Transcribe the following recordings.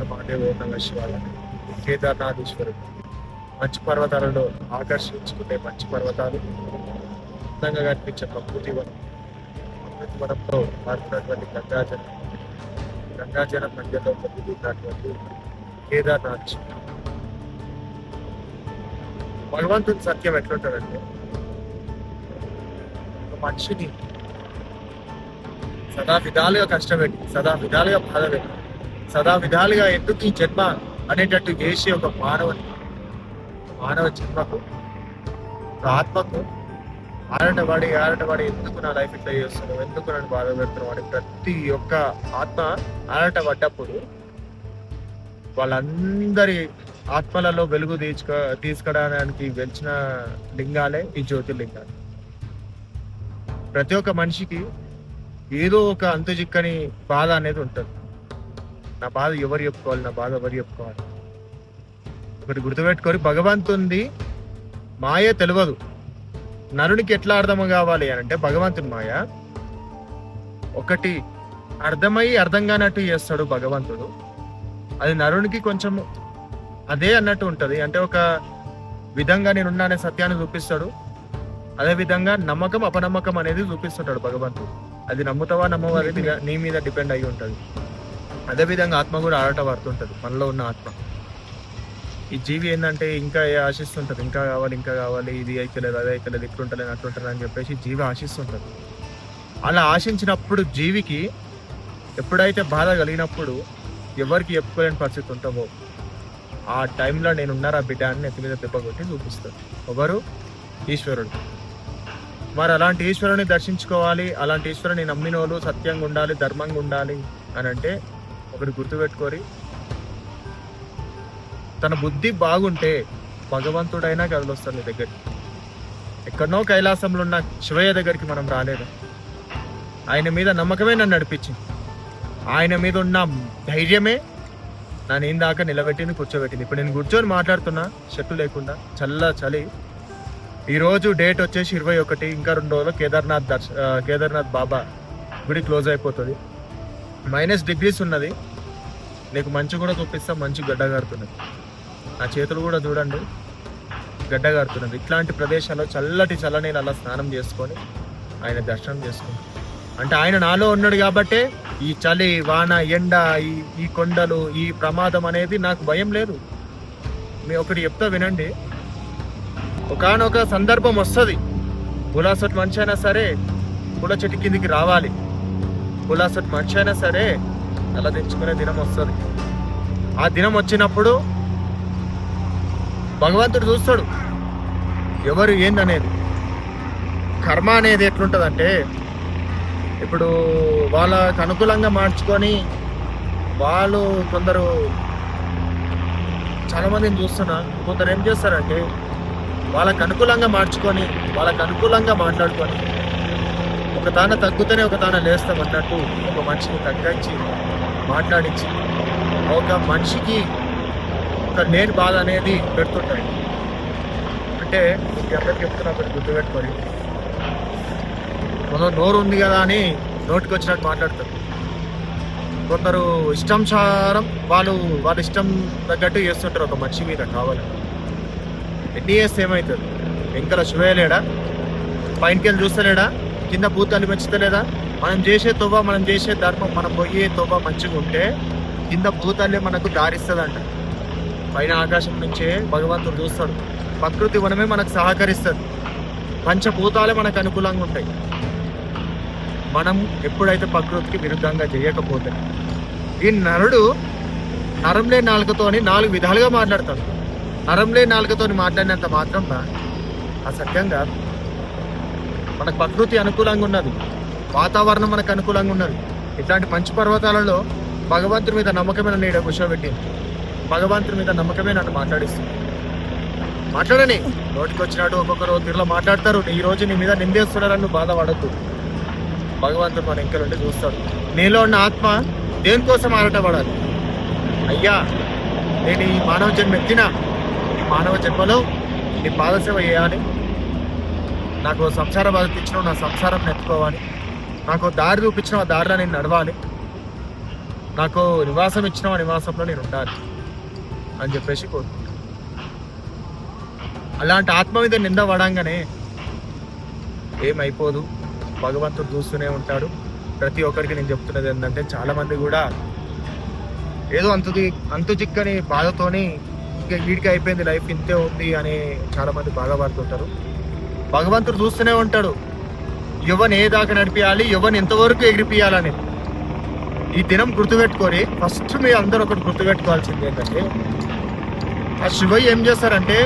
మహాదేవ్ ఉన్న శివాలయం శివాయ కేదార్నాథేశ్వరుడు. మంచు పర్వతాలలో ఆకర్షించుకునే మంచు పర్వతాలు. అందంగా కనిపించే ప్రకృతి వనం. ప్రకృతి వనంలో మారుతున్నటువంటి గంగాజలం. గంగాజలం మధ్యలో పొందుతున్నటువంటి కేదార్నాథ్. భగవంతుని సత్యం ఎట్లుంటాడంటే ఒక మనిషిని సదా విధాలుగా కష్టపెట్టి సదా విధాలుగా బాధ పెట్టి సదా విధాలుగా ఎందుకు ఈ జన్మ అనేటట్టు చేసి ఒక మానవుని? మానవ జన్మకు ఒక ఆత్మకు ఆరటవాడి ఆరటవాడి ఎందుకు నా లైఫ్ ఇట్లా చేస్తున్నావు? ఎందుకు నన్ను బాధ పెడుతున్నావు? అని ప్రతి ఒక్క ఆత్మ ఆరట పడ్డప్పుడు వాళ్ళందరి ఆత్మలలో వెలుగు తీసుకో తీసుకురావడానికి వెలిచిన లింగాలే ఈ జ్యోతిర్లింగాలు ప్రతి ఒక్క మనిషికి ఏదో ఒక అంతుచిక్కని బాధ అనేది ఉంటుంది. నా బాధ ఎవరు చెప్పుకోవాలి? నా బాధ ఎవరు చెప్పుకోవాలి? ఒకటి గుర్తుపెట్టుకొని భగవంతుంది మాయ తెలియదు నరునికి ఎట్లా అర్థం కావాలి అని అంటే భగవంతుని మాయ. ఒకటి అర్థమై అర్థం కానట్టు చేస్తాడు భగవంతుడు. అది నరునికి కొంచెం అదే అన్నట్టు ఉంటుంది. అంటే ఒక విధంగా నేనున్నా అనే సత్యాన్ని చూపిస్తాడు. అదే విధంగా నమ్మకం అపనమ్మకం అనేది చూపిస్తుంటాడు భగవంతుడు. అది నమ్ముతావా నమ్మవా అనేది నీ- మీద డిపెండ్ అయి ఉంటుంది. అదే విధంగా ఆత్మ కూడా ఆడట పడుతుంటుంది. మనలో ఉన్న ఆత్మ. ఈ జీవి ఏంటంటే ఇంకా ఏ ఇంకా కావాలి ఇంకా కావాలి ఇది అయితలేదు అదే అయితలేదు ఇట్లుంటలేదు అట్లుంటలేదు అని చెప్పేసి జీవి ఆశిస్తుంటుంది. అలా ఆశించినప్పుడు జీవికి ఎప్పుడైతే బాధ కలిగినప్పుడు ఎవరికి చెప్పుకోలేని పరిస్థితి ఉంటుందో ఆ టైంలో నేను ఉన్నారా బిడ్డ అని నెత్తి మీద దెబ్బ కొట్టి ఎవరు? ఈశ్వరుడు. మరి అలాంటి ఈశ్వరుని దర్శించుకోవాలి అలాంటి ఈశ్వరుని నమ్మిన వాళ్ళు సత్యంగా ఉండాలి ధర్మంగా ఉండాలి అని అంటే ఒకటి గుర్తుపెట్టుకోరి. తన బుద్ధి బాగుంటే భగవంతుడైనా కదలొస్తాడు నీ దగ్గరికి. ఎక్కడనో కైలాసంలో ఉన్న శివయ్య దగ్గరికి మనం రాలేదు? ఆయన మీద నమ్మకమే నన్ను నడిపించింది. ఆయన మీద ఉన్న ధైర్యమే నా నేను దాకా నిలబెట్టింది కూర్చోబెట్టింది. ఇప్పుడు నేను కూర్చొని మాట్లాడుతున్నా చెట్టు లేకుండా చల్ల చలి. ఈరోజు డేట్ వచ్చేసి ఇరవై ఒకటి ఇంకా రెండు రోజులు కేదార్నాథ్ దర్శ కేదార్నాథ్ బాబా గుడి క్లోజ్ అయిపోతుంది. మైనస్ డిగ్రీస్ ఉన్నది. నీకు మంచు కూడా చూపిస్తా మంచు గడ్డ గారుతున్నది. నా చేతులు కూడా చూడండి గడ్డ గారుతున్నది. ఇట్లాంటి ప్రదేశాల్లో చల్లటి చల్లనీళ్ళ స్నానం చేసుకొని ఆయన దర్శనం చేసుకుంటాం అంటే ఆయన నాలో ఉన్నాడు కాబట్టే ఈ చలి వాన ఎండ ఈ ఈ కొండలు ఈ ప్రమాదం అనేది నాకు భయం లేదు. మీ ఒకటి చెప్తా వినండి. ఒకనొక సందర్భం వస్తుంది. పులాసట్ మనిషి అయినా సరే పుల చెట్టు కిందికి రావాలి. పులాసట్ మనిషి అయినా సరే అలా తెచ్చుకునే దినం వస్తుంది. ఆ దినం వచ్చినప్పుడు భగవంతుడు చూస్తాడు ఎవరు ఏందనేది. కర్మ అనేది ఎట్లుంటుందంటే ఇప్పుడు వాళ్ళకు అనుకూలంగా మార్చుకొని వాళ్ళు కొందరు చాలా మందిని చూస్తున్నా కొందరు ఏం చేస్తారంటే వాళ్ళకు అనుకూలంగా మార్చుకొని వాళ్ళకు అనుకూలంగా మాట్లాడుకొని ఒక తాన తగ్గుతూనే ఒక తాన లేస్తాం అన్నట్టు ఒక మనిషిని తగ్గించి మాట్లాడించి ఒక మనిషికి ఒక నేను బాధ అనేది పెడుతుంటాయి. అంటే ఎవరికి చెప్తున్నా చెప్తున్నా ఒకటి గుర్తుపెట్టుకొని. మనం నోరు ఉంది కదా అని నోటికి వచ్చినట్టు మాట్లాడతారు. కొందరు ఇష్టానుసారం వాళ్ళు వాళ్ళ ఇష్టం తగ్గట్టు చేస్తుంటారు ఒక మనిషి మీద కావాలని. ఎన్ని చేస్తే ఏమవుతుంది వెంకల శివయలేడా పైనకెళ్ళి చూస్తలేడా? కింద భూతాలు పెంచుతలేదా మనం చేసే తొవ్వ మనం చేసే ధర్మం మనం పోయే తొవ్వ మంచిగా ఉంటే కింద భూతాలే మనకు దారిస్తుందంట. పైన ఆకాశం నుంచే భగవంతుడు చూస్తాడు. ప్రకృతి వనమే మనకు సహకరిస్తుంది. పంచభూతాలే మనకు అనుకూలంగా ఉంటాయి. మనం ఎప్పుడైతే ప్రకృతికి విరుద్ధంగా చేయకపోతే ఈ నరుడు నరంలే నాలుకతోని నాలుగు విధాలుగా మాట్లాడతాడు. నరంలే నాలుకతోని మాట్లాడినంత మాత్రం ఆ కాదు. మనకు ప్రకృతి అనుకూలంగా ఉన్నది. వాతావరణం మనకు అనుకూలంగా ఉన్నది. ఇట్లాంటి మంచు పర్వతాలలో భగవంతుడి మీద నమ్మకమైన నీడ కూర్చోబెట్టింది. భగవంతుడి మీద నమ్మకమే నన్ను మాట్లాడిస్తుంది. మాట్లాడని నోటికి వచ్చినట్టు ఒక్కొక్కరు తీరులో మాట్లాడతారు. ఈ రోజు నీ మీద నిందేస్తున్నారని నువ్వు బాధపడద్దు. భగవంతుడు మన ఇంకా నుండి చూస్తాడు. నీలో ఉన్న ఆత్మ దేనికోసం ఆరాటపడాలి? అయ్యా నేను ఈ మానవ జన్మ ఎత్తినా? ఈ మానవ జన్మలో నీ పాదసేవ చేయాలి. నాకు సంసార బాధ ఇచ్చిన నా సంసారం ఎత్తుకోవాలి నాకు దారి చూపించిన ఆ దారిలో నేను నడవాలి. నాకు నివాసం ఇచ్చిన ఆ నివాసంలో నేను ఉండాలి అని చెప్పేసి కోరుకుంటున్నాను అలాంటి ఆత్మ మీద నింద పడంగానే ఏమైపోదు. భగవంతుడు చూస్తూనే ఉంటాడు. ప్రతి ఒక్కరికి నేను చెప్తున్నది ఏంటంటే చాలామంది కూడా ఏదో అంతుది అంతుచిక్కని బాధతోని ఇంకా వీడికి అయిపోయింది లైఫ్ ఇంతే ఉంది అని చాలామంది బాధపడుతుంటారు. భగవంతుడు చూస్తూనే ఉంటాడు. యువన్ ఏ దాకా నడిపియాలి యువన్ ఎంతవరకు ఎగిరిపియాలని. ఈ దినం గుర్తుపెట్టుకొని ఫస్ట్ మీ అందరూ ఒకటి గుర్తుపెట్టుకోవాల్సింది ఏంటంటే ఆ శివయ్య ఏం చేస్తారంటే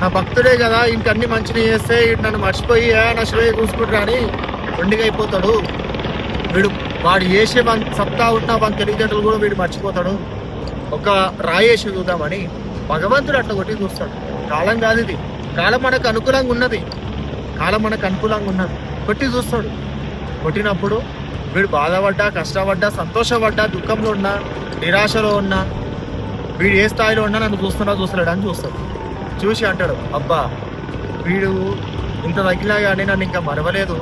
నా భక్తుడే కదా ఇంకన్ని మంచిని చేస్తే ఈడు నన్ను మర్చిపోయి నా శివయ్య చూసుకుంటారా అని రెండుగా అయిపోతాడు. వీడు వాడు చేసే మన సత్తా ఉన్న మన తెలివితేటలు కూడా వీడు మర్చిపోతాడు. ఒక రాయేసి చూద్దామని భగవంతుడు అట్లా కొట్టి చూస్తాడు. కాలం కాదు ఇది. కాలం మనకు అనుకూలంగా ఉన్నది. కాలం మనకు అనుకూలంగా ఉన్నది. కొట్టి చూస్తాడు. కొట్టినప్పుడు వీడు బాధపడ్డా కష్టపడ్డా సంతోషపడ్డా దుఃఖంలో ఉన్నా నిరాశలో ఉన్నా వీడు ఏ స్థాయిలో ఉన్నా నన్ను చూస్తున్నా చూస్తున్నాడు అని చూస్తాడు. చూసి అంటాడు అబ్బా వీడు ఇంత తగిలినా కానీ నన్ను ఇంకా మరవలేదు.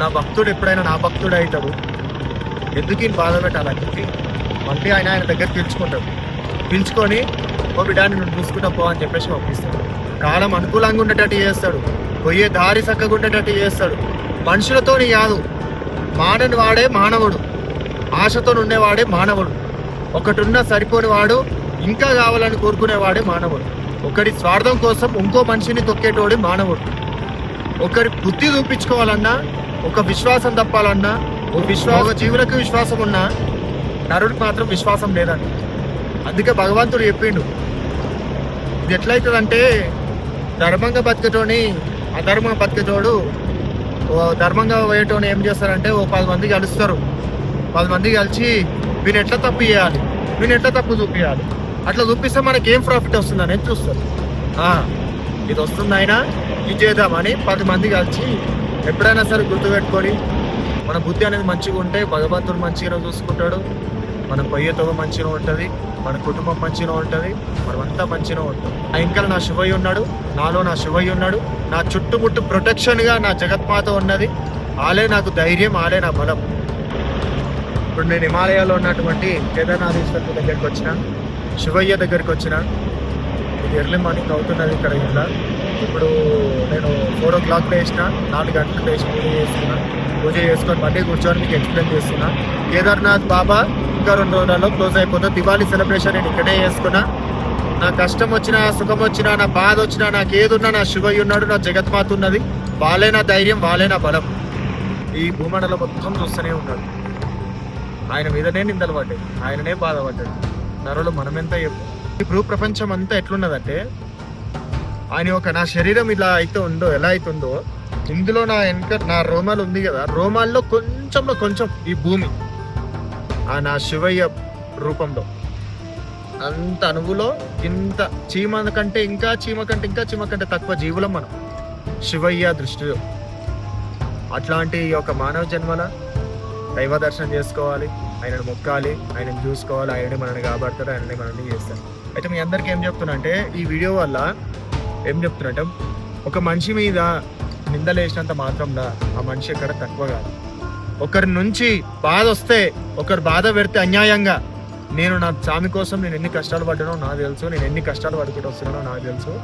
నా భక్తుడు ఎప్పుడైనా నా భక్తుడు అవుతాడు. ఎందుకు ఈయన బాధ పెట్టాలని చెప్పి మళ్ళీ ఆయన ఆయన దగ్గర పిలుచుకుంటాడు. పిలుచుకొని ఓ బిడ్డాన్ని నువ్వు చూసుకుంటా పో అని చెప్పేసి పంపిస్తాడు. కాలం అనుకూలంగా ఉండేటట్టు చేస్తాడు. పోయే దారి చక్కగా ఉండేటట్టు చేస్తాడు. మనుషులతోని కాదు మానని వాడే మానవుడు. ఆశతో ఉండేవాడే మానవుడు. ఒకటున్న సరిపోని వాడు ఇంకా కావాలని కోరుకునేవాడే మానవుడు. ఒకరి స్వార్థం కోసం ఇంకో మనిషిని తొక్కేటోడే మానవుడు. ఒకరి బుద్ధి చూపించుకోవాలన్నా ఒక విశ్వాసం తప్పాలన్నా ఒక విశ్వాస జీవులకు విశ్వాసం ఉన్నా నరుడికి మాత్రం విశ్వాసం లేదంట. అందుకే భగవంతుడు చెప్పిండు. ఇది ఎట్లయితుందంటే ధర్మంగా బతికేటోని అధర్మంగా బతికేటోడు ఓ ధర్మంగా పోయేటోని ఏం చేస్తారంటే ఓ పది మంది కలుస్తారు. పది మంది కలిసి వీని ఎట్లా తప్పు చేయాలి? వీని ఎట్లా తప్పు చూపించాలి అట్లా చూపిస్తే మనకి ఏం ప్రాఫిట్ వస్తుంది అనేది చూస్తారు. ఇది వస్తుంది అయినా ఇది చేద్దామని పది మంది కలిసి ఎప్పుడైనా సరే గుర్తుపెట్టుకొని మన బుద్ధి అనేది మంచిగా ఉంటే భగవంతుడు మంచిగా చూసుకుంటాడు. మన తొగ మంచిగా ఉంటుంది మన కుటుంబం మంచిగా ఉంటుంది మనమంతా మంచిగా ఉంటుంది నా ఇంకా నా శివయ్య ఉన్నాడు నాలో నా శివయ్య ఉన్నాడు నా చుట్టుముట్టు ప్రొటెక్షన్గా నా జగత్మాత ఉన్నది. ఆలే నాకు ధైర్యం ఆలే నా బలం. ఇప్పుడు నేను హిమాలయాలో ఉన్నటువంటి కేదార్నాథేశ్వరి దగ్గరికి వచ్చిన శివయ్య దగ్గరికి వచ్చిన ఇది ఎర్లీ మార్నింగ్ అవుతున్నది ఇక్కడ ఇట్లా. ఇప్పుడు నేను ఫోర్ ఓ క్లాక్ వేసిన నాలుగు గంటలకు వేసి పూజ చేస్తున్నా. పూజ చేసుకొని మళ్ళీ కూర్చొని మీకు ఎక్స్ప్లెయిన్ చేస్తున్నా. కేదార్నాథ్ బాబా ఇంకా రెండు రోజులలో క్లోజ్ అయిపోతుంది. దివాళీ సెలబ్రేషన్ నేను ఇక్కడే చేసుకున్నా. నా కష్టం వచ్చినా సుఖం వచ్చినా నా బాధ వచ్చినా నాకు ఏదున్నా నా శివయ్య ఉన్నాడు నా జగత్మాత ఉన్నది. వాళ్ళే నా ధైర్యం వాళ్ళే నా బలం. ఈ భూమండలం మొత్తం చూస్తూనే ఉన్నాడు. ఆయన మీదనే నిందలు పడ్డాయి. ఆయననే బాధపడ్డాడు. నరులు మనమెంత చెప్పు. ఇప్పుడు ప్రపంచం అంతా ఎట్లున్నదంటే ఆయన ఒక నా శరీరం ఇలా అయితే ఉందో ఎలా అవుతుందో ఇందులో నా వెనక నా రోమాలు ఉంది కదా. రోమాల్లో కొంచెంలో కొంచెం ఈ భూమి. ఆ నా శివయ్య రూపంలో. అంత అణువులో ఇంత చీమ కంటే ఇంకా చీమ కంటే ఇంకా చీమ కంటే తక్కువ జీవులం మనం. శివయ్య దృష్టిలో. అట్లాంటి ఈ యొక్క మానవ జన్మల దైవ దర్శనం చేసుకోవాలి ఆయనను మొక్కాలి ఆయనను చూసుకోవాలి ఆయనే మనల్ని కాపాడతాడు ఆయననే మనల్ని చేస్తాడు. అయితే మీ అందరికీ ఏం చెప్తున్నా అంటే ఈ వీడియో వల్ల ఏం చెప్తున్నట్టే ఒక మనిషి మీద నిందలేసినంత మాత్రంలా ఆ మనిషి ఎక్కడ తక్కువ కాదు. ఒకరి నుంచి బాధ వస్తే ఒకరు బాధ పెడితే అన్యాయంగా. నేను నా స్వామి కోసం నేను ఎన్ని కష్టాలు పడ్డానో నాకు తెలుసు. నేను ఎన్ని కష్టాలు పడుకుంటూ వస్తున్నానో నాకు తెలుసు.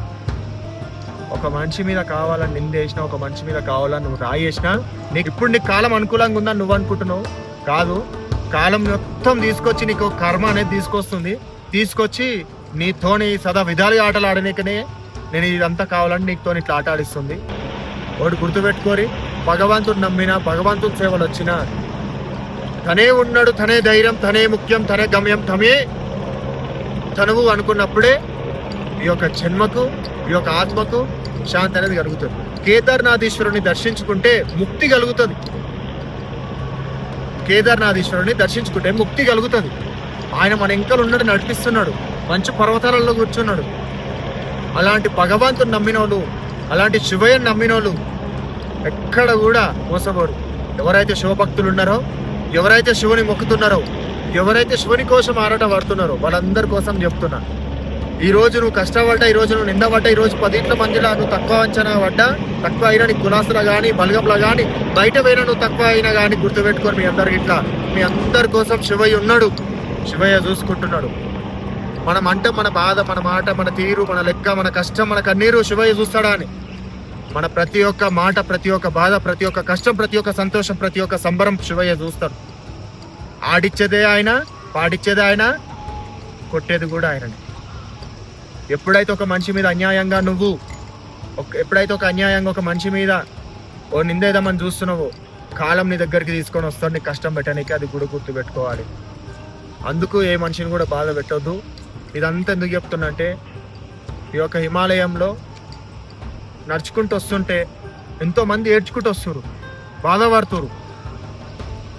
ఒక మనిషి మీద కావాలని నిందేసినా ఒక మనిషి మీద కావాలని నువ్వు రాయేసినా నీకు ఇప్పుడు నీకు కాలం అనుకూలంగా ఉందని నువ్వు అనుకుంటున్నావు? కాదు. కాలం మొత్తం తీసుకొచ్చి నీకు కర్మ అనేది తీసుకొస్తుంది. తీసుకొచ్చి నీతోని సదా విధాలుగా ఆటలు ఆడనీకనే నేను ఇదంతా కావాలని నీకుతో ఇట్లా ఆట ఆడిస్తుంది. ఒకటి గుర్తుపెట్టుకోరి. భగవంతుడు నమ్మిన భగవంతుడు సేవలు వచ్చిన తనే ఉన్నాడు తనే ధైర్యం తనే ముఖ్యం తనే గమ్యం తమే తనువు అనుకున్నప్పుడే ఈ యొక్క జన్మకు ఈ యొక్క ఆత్మకు శాంతి అనేది కలుగుతుంది. కేదార్నాథీశ్వరుని దర్శించుకుంటే ముక్తి కలుగుతుంది. కేదార్నాథీశ్వరుని దర్శించుకుంటే ముక్తి కలుగుతుంది. ఆయన మన ఇంకలు ఉన్నాడు నడిపిస్తున్నాడు. మంచి పర్వతాలలో కూర్చున్నాడు. అలాంటి భగవంతుని నమ్మినోళ్ళు అలాంటి శివయ్యను నమ్మినోళ్ళు ఎక్కడ కూడా మోసపోరు. ఎవరైతే శివభక్తులు ఉన్నారో ఎవరైతే శివుని మొక్కుతున్నారో ఎవరైతే శివుని కోసం ఆరాట పడుతున్నారో వాళ్ళందరి కోసం చెప్తున్నా. ఈ రోజు నువ్వు కష్టపడ్డా ఈ రోజు నువ్వు నిందపడ్డా ఈ రోజు పదింట్ల మందిలో నువ్వు తక్కువ అంచనా పడ్డా తక్కువ అయినా నీ కులాసులో కానీ బలగంలో కానీ బయట పోయినా నువ్వు తక్కువ అయినా కానీ గుర్తుపెట్టుకోరు మీ అందరికి ఇట్లా మీ అందరి కోసం శివయ్య ఉన్నాడు. శివయ్య చూసుకుంటున్నాడు. మనం అంటే మన బాధ మన మాట మన తీరు మన లెక్క మన కష్టం మన కన్నీరు శివయ్య చూస్తాడా అని. మన ప్రతి ఒక్క మాట ప్రతి ఒక్క బాధ ప్రతి ఒక్క కష్టం ప్రతి ఒక్క సంతోషం ప్రతి ఒక్క సంబరం శివయ్య చూస్తాడు. ఆడిచ్చేదే ఆయన పాడిచ్చేదే ఆయన కొట్టేది కూడా ఆయనని. ఎప్పుడైతే ఒక మనిషి మీద అన్యాయంగా నువ్వు ఒక- ఎప్పుడైతే ఒక అన్యాయంగా ఒక మనిషి మీద ఓ నిందేద్దామని చూస్తున్నావో కాలం నీ దగ్గరికి తీసుకొని వస్తాడు నీకు కష్టం పెట్టడానికి అది కూడా గుర్తు పెట్టుకోవాలి. అందుకు ఏ మనిషిని కూడా బాధ పెట్టొద్దు. ఇదంతా ఎందుకు చెప్తున్నా అంటే ఈ యొక్క హిమాలయంలో నడుచుకుంటూ వస్తుంటే ఎంతోమంది ఏడ్చుకుంటూ వస్తారు బాధపడుతురు.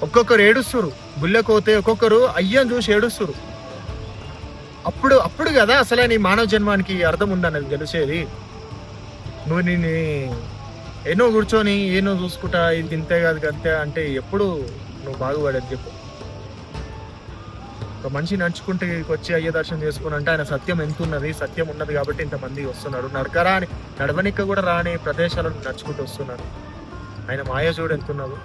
ఒక్కొక్కరు ఏడుస్తురు గుళ్ళకోతే ఒక్కొక్కరు అయ్యని చూసి ఏడుస్తారు. అప్పుడు అప్పుడు కదా అసలే నీ మానవ జన్మానికి అర్థం ఉందన్నది తెలిసేది. నువ్వు నేను ఎన్నో కూర్చొని ఏనో చూసుకుంటా ఇది ఇంతే కాదు అంతే అంటే ఎప్పుడు నువ్వు బాగుపడేది చెప్పు. ఒక మనిషి నడుచుకుంటే వచ్చి అయ్య దర్శనం చేసుకుని అంటే ఆయన సత్యం ఎంత ఉన్నది సత్యం ఉన్నది కాబట్టి ఇంతమంది వస్తున్నారు. నడకరా అని నడవనిక్క కూడా రాని ప్రదేశాలను నడుచుకుంటూ వస్తున్నారు. ఆయన మాయ చూడు ఎంత ఉన్నదో